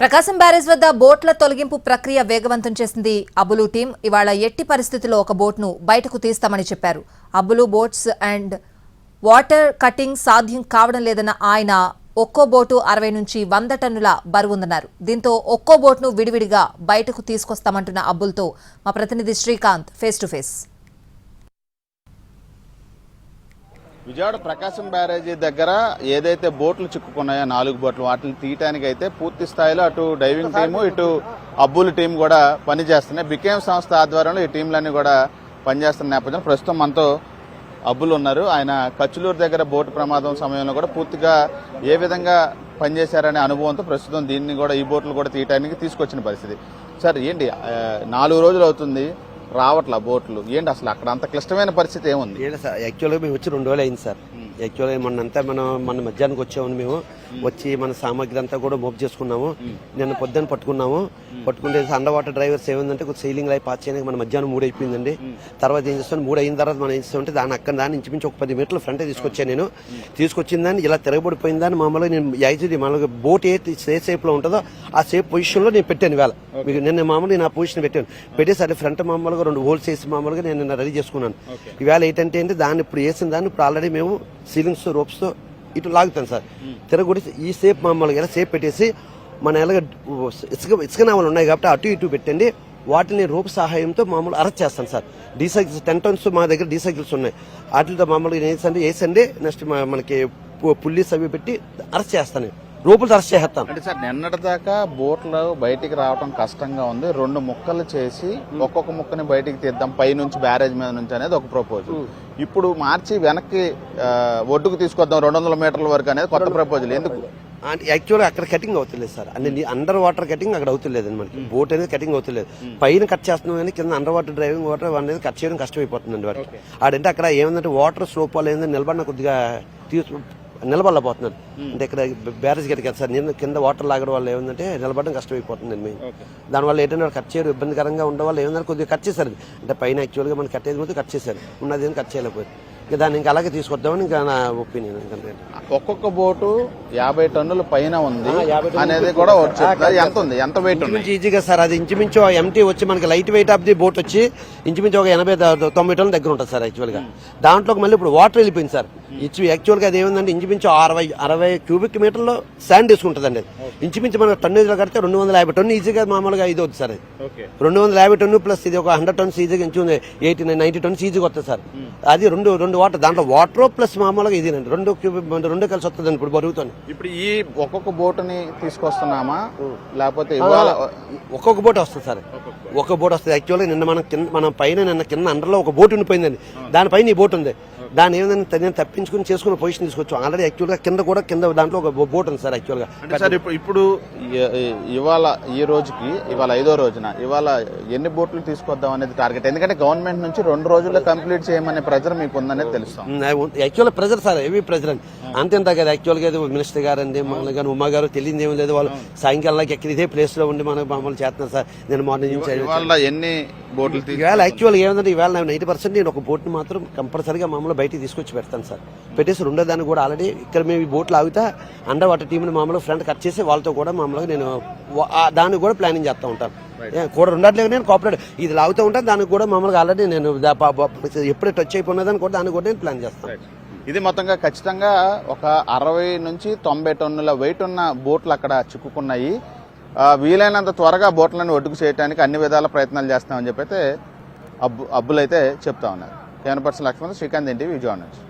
ప్రకాశం barrage వద్ద బోట్ల తొలగింపు ప్రక్రియ వేగవంతం చేసింది అబులు టీం. ఇవాళ ఎట్టి పరిస్థితుల్లో ఒక బోట్ను బయటకు తీస్తామని చెప్పారు. అబులు బోట్స్ అండ్ వాటర్ కటింగ్ సాధ్యం కావడం లేదన్న ఆయన ఒక్కో బోటు అరవై నుంచి వంద టన్నుల బరువుందన్నారు దీంతో ఒక్కో బోట్ను విడివిడిగా బయటకు తీసుకొస్తామంటున్న అబ్బులతో మా ప్రతినిధి Srikanth face to face. Vijayawada Prakasam బ్యారేజీ దగ్గర ఏదైతే బోట్లు చిక్కుకున్నాయో నాలుగు బోట్లు వాటిని తీయటానికి అయితే పూర్తి స్థాయిలో అటు డైవింగ్ టీము ఇటు అబ్బుల టీం కూడా పనిచేస్తున్నాయి. బికేఎం సంస్థ ఆధ్వర్యంలో ఈ టీంలన్నీ కూడా పనిచేస్తున్న నేపథ్యంలో ప్రస్తుతం మనతో అబ్బులు ఉన్నారు. ఆయన కచ్చులూరు దగ్గర బోటు ప్రమాదం సమయంలో కూడా పూర్తిగా ఏ విధంగా పనిచేశారనే అనుభవంతో ప్రస్తుతం దీన్ని కూడా ఈ బోట్లు కూడా తీయటానికి తీసుకొచ్చిన పరిస్థితి. సార్ ఏంటి నాలుగు రోజులు అవుతుంది. రావట్లా బోట్లు? ఏంటి అసలు అక్కడ అంత క్లిష్టమైన పరిస్థితి ఏముంది? ఏంటి యాక్చువల్గా మేము వచ్చి రెండు రోజులు అయింది సార్. యాక్చువల్గా మొన్నంతా మనం మన మధ్యాహ్నానికి వచ్చాము మేము. వచ్చి మన సామాగ్రి అంతా కూడా మోపు చేసుకున్నాము. నిన్న పొద్దున్న పట్టుకున్నాము. పట్టుకుంటే అండర్ వాటర్ డ్రైవర్స్ ఏముందంటే కొంచెం సైలింగ్ లైఫ్ పాస్ చేయడానికి మన మధ్యాహ్నం మూడు అయిపోయిందండి. తర్వాత ఏం చేస్తాను మూడు అయిన తర్వాత మనం ఏం చేస్తామంటే దాని అక్కడ దాన్ని ఇంచుమించు ఒక పది మీటర్ల ఫ్రంట్ తీసుకొచ్చాను నేను. తీసుకొచ్చిన దాన్ని ఇలా తిరగబడిపోయిందని మామూలుగా నేను యాక్చువల్లీ మామూలుగా బోట్ ఏ ఏ షేప్లో ఉంటుందో ఆ సేఫ్ పొజిషన్లో నేను పెట్టాను ఇవాళ. మీకు నిన్న మామూలుగా నా పొజిషన్ పెట్టాను. పెట్టేసి అది ఫ్రంట్ మామూలుగా రెండు హోల్స్ వేసి మామూలుగా నేను రెడీ చేసుకున్నాను. ఇవాళ ఏంటంటే దాన్ని ఇప్పుడు వేసిన దాన్ని ఇప్పుడు ఆల్రెడీ మేము సీలింగ్స్ రోప్స్తో ఇటు లాగుతాను సార్. తిరగొడి ఈ సేప్ మమ్మల్ని ఎలా సేప్ పెట్టేసి మన ఎలాగ ఇసుక ఇసుక నామలు ఉన్నాయి కాబట్టి అటు ఇటు పెట్టండి. వాటిని రూప సహాయంతో మామూలు అరెస్ట్ చేస్తాను సార్. డీసైకిల్స్ టెన్ టన్స్ మా దగ్గర డీసైకిల్స్ ఉన్నాయి. వాటితో మామూలుగా వేసండి వేసండి నెక్స్ట్ మనకి పు- పుల్లీస్ అవి పెట్టి అరెస్ట్ చేస్తాను. రూపులతో అరెస్ట్ చేస్తాను అంటే సార్ నిన్నటి దాకా బోట్లు బయటికి రావడం కష్టంగా ఉంది. రెండు ముక్కలు చేసి ఒక్కొక్క ముక్కని బయటికి తీద్దాం పై నుంచి బ్యారేజ్ మీద నుంచి అనేది ఒక ప్రపోజల్ ఇప్పుడు మార్చి వెనక్కి ఒడ్డుకు తీసుకొద్దాం రెండు వందల మీటర్ల వరకు అనేది కొత్త ప్రపోజల్ ఎందుకు? అంటే యాక్చువల్గా అక్కడ కటింగ్ అవుతలేదు సార్. అంటే అండర్ వాటర్ కటింగ్ అక్కడ అవుతలేదు మనకి బోట్ అనేది కటింగ్ అవుతలేదు. పైన కట్ చేస్తున్నాం కానీ కింద అండర్ వాటర్ డ్రైవింగ్ వాటర్ అనేది కట్ చేయడం కష్టమైపోతుందండి వారికి ఆడంటే అక్కడ ఏమందంటే వాటర్ స్లోప్ వల్ల ఏంటంటే నిలబడిన కొద్దిగా తీసు నిలబడలేకపోతున్నాను. అంటే ఇక్కడ బ్యారేజ్ గట్టి కదా సార్. నేను కింద వాటర్ లాగడం వల్ల ఏమందంటే నిలబడడం కష్టమైపోతుందండి మేము దానివల్ల ఏంటంటే కట్ చేయడం ఇబ్బందికరంగా ఉండడం వల్ల ఏమందంటే కొద్దిగా కట్ చేశారు. అంటే పైన యాక్చువల్గా మనం కట్ అయ్యేది కట్ చేశారు. ఉన్నది ఏం కట్ చేయలేకపోయారు. ఇక దాన్ని ఇంకా అలాగే తీసుకొద్దామని ఇంకా నా ఒపీనియన్ ఒక్కొక్క బోటు యాభై టన్నుల పైన ఉంది అనేది కూడా. ఎంత ఉంది? ఎంత వెయిట్ ఉంది ఈజీగా సార్. అది ఇంచుమించు ఎంటీ వచ్చి మనకి light weight of the boat వచ్చి ఇంచుమించు ఒక ఎనభై తొంభై టన్నుల దగ్గర ఉంటుంది సార్ యాక్చువల్గా. దాంట్లోకి మళ్ళీ ఇప్పుడు వాటర్ వెళ్ళిపోయింది సార్. ఇచ్చు యాక్చువల్గా అది ఏముందంటే ఇంచుమించు అరవై అరవై క్యూబిక్ మీటర్లో శాండ్ తీసుకుంటుందండి అది. ఇంచుమించు మన టన్నేజ్లో కడితే రెండు వందల యాభై టన్ను ఈజీగా మామూలుగా ఇది అవుతుంది సార్ అది. రెండు వందల యాభై టన్ను ప్లస్ ఇది ఒక హండ్రెడ్ టన్స్ ఈజీగా ఇంచు ఎయిటీ నైన్ నైన్టీ టన్స్ ఈజీగా వస్తుంది సార్. అది రెండు రెండు వాటర్ దాంట్లో వాటర్ ప్లస్ మామూలుగా ఇదేనండి. రెండు క్యూబిక్ రెండు కలిసి వస్తుందండి ఇప్పుడు బరుగుతుంది ఇప్పుడు ఈ ఒక్కొక్క బోటుని తీసుకొస్తున్నామా? లేకపోతే ఒక్కొక్క బోట్ వస్తుంది సార్ ఒక బోట్. వస్తుంది. యాక్చువల్గా నిన్న మనం కింద మనం పైన నిన్న కింద అండర్లో ఒక బోట్ ఉండిపోయిందండి. దానిపైన ఈ బోట్ ఉంది. దాని ఏమైందంటే నేను తప్పించుకుని చేసుకున్న పొజిషన్ తీసుకొచ్చాం. ఆల్రెడీ యాక్చువల్గా కింద కూడా కింద దాంట్లో ఒక బోట్ ఉంది సార్ యాక్చువల్గా అంటే సార్ ఇప్పుడు ఇవాళ ఈ రోజుకి ఇవాళ ఐదో రోజున ఇవాళ ఎన్ని బోట్లు తీసుకొద్దాం అనేది టార్గెట్ ఎందుకంటే గవర్నమెంట్ నుంచి రెండు రోజుల్లో కంప్లీట్ చేయమనే ప్రెజర్ మీకు ఉందనేది తెలుస్తాం. యాక్చువల్గా ప్రెజర్ సార్ హెవీ ప్రెజర్ అండి. అంతేంత కదా యాక్చువల్గా మినిస్టర్ గారు అండి మమ్మల్ని కానీ ఉమా గారు తెలియదు ఏం లేదు. వాళ్ళు సాయంకాలం ఎక్కడ ఇదే ప్లేస్లో ఉండి మనకు మమ్మల్ని చేస్తున్నారు సార్. నేను మార్నింగ్ నుంచి ఇవాళ ఎన్ని బోట్లు తీ ఈవేళ యాక్చువల్గా ఏమంటే ఈవేళ నేను ఎయిటీ పర్సెంట్ నేను ఒక బోట్ని మాత్రం కంపల్సరీగా మామూలు బయటికి తీసుకొచ్చి పెడతాను సార్. పెట్టేసి రెండో దాన్ని కూడా ఆల్రెడీ ఇక్కడ మేము ఈ బోట్లు ఆగుతా అండర్ వాటర్ టీంని మామూలుగా ఫ్రంట్ కట్ చేసి వాళ్ళతో కూడా మామూలుగా నేను దాన్ని కూడా ప్లానింగ్ చేస్తూ ఉంటాను. కూడా రెండట్లేదు నేను కోఆపరేట్ ఇది లాగుతూ ఉంటాను దానికి కూడా మామూలుగా ఆల్రెడీ నేను ఎప్పుడు టచ్ అయిపోయినదని కూడా దాన్ని కూడా నేను ప్లాన్ చేస్తాను. ఇది మొత్తంగా ఖచ్చితంగా ఒక అరవై నుంచి తొంభై టన్నుల వెయిట్ ఉన్న బోట్లు అక్కడ చిక్కుకున్నాయి. వీలైనంత త్వరగా బోట్లను ఒడ్డుకు చేయడానికి అన్ని విధాల ప్రయత్నాలు చేస్తామని చెప్పి అయితే అబ్బు అబ్బులు అయితే చెప్తా ఉన్నారు. కేవన పర్సన్ లక్ష్మణ్ శ్రీకాంత్ ఏంటి విజయవాడ నుంచి.